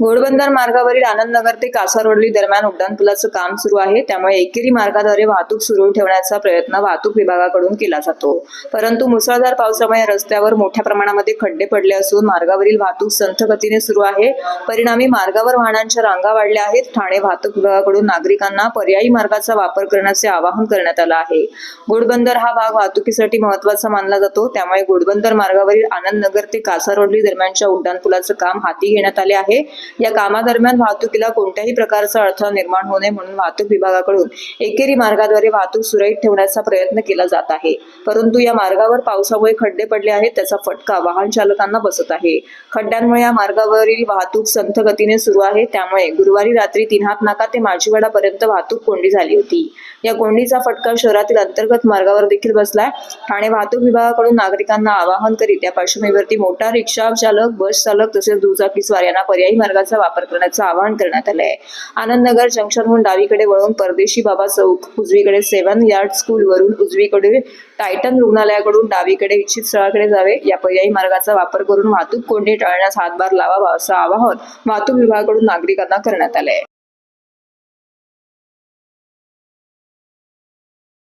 घोडबंदर मार्गावरील आनंदनगर ते कासारवडली दरम्यान उड्डाणपुलाचं काम सुरू आहे. त्यामुळे एकेरी मार्गाद्वारे वाहतूक सुरू ठेवण्याचा प्रयत्न वाहतूक विभागाकडून केला जातो. परंतु मुसळधार पावसामुळे रस्त्यावर मोठ्या प्रमाणामध्ये खड्डे पडले असून मार्गावरील वाहतूक संथ गतीने सुरू आहे. परिणामी मार्गावर वाहनांच्या रांगा वाढल्या आहेत. ठाणे वाहतूक विभागाकडून नागरिकांना पर्यायी मार्गाचा वापर करण्याचे आवाहन करण्यात आलं आहे. घोडबंदर हा भाग वाहतुकीसाठी महत्त्वाचा मानला जातो. त्यामुळे घोडबंदर मार्गावरील आनंदनगर ते कासारवडली दरम्यानच्या उड्डाणपुलाचं काम हाती घेण्यात आले आहे. या कामादरम्यान वाहतुकीला कोणत्याही प्रकारचा अडथळा निर्माण होऊ नये म्हणून वाहतूक विभागाकडून एकेरी मार्गाद्वारे वाहतूक सुरळीत ठेवण्याचा प्रयत्न केला जात आहे. परंतु या मार्गावर पावसामुळे खड्डे पडले आहेत त्याचा फटका वाहन चालकांना बसत आहे. खड्ड्यांमुळे या मार्गावरील वाहतूक संथ गतीने सुरू आहे त्यामुळे गुरुवारी रात्री तीनहात नाका ते माजीवाडापर्यंत वाहतूक कोंडी झाली होती. या कोंडीचा फटका शहरातील अंतर्गत मार्गावर देखील बसलाय ठाणे वाहतूक विभागाकडून नागरिकांना आवाहन करीत या पार्श्वभूमीवरती मोटार रिक्षा चालक बस चालक तसेच दुचाकीस्वार यांना पर्यायी मार्ग मार्गाचा वापर करण्याचं आवाहन करण्यात आलंय. आनंदनगर जंक्शनहून डावीकडे वळून परदेशी बाबा चौक उजवीकडे सेवन यार्ड स्कूल वरून उजवीकडे टायटन रुग्णालयाकडून डावीकडे इच्छित स्थळाकडे जावे. या पर्यायी मार्गाचा वापर करून वाहतूक कोंडी टाळण्यास हातभार लावावा असं आवाहन वाहतूक विभागाकडून नागरिकांना करण्यात आलंय.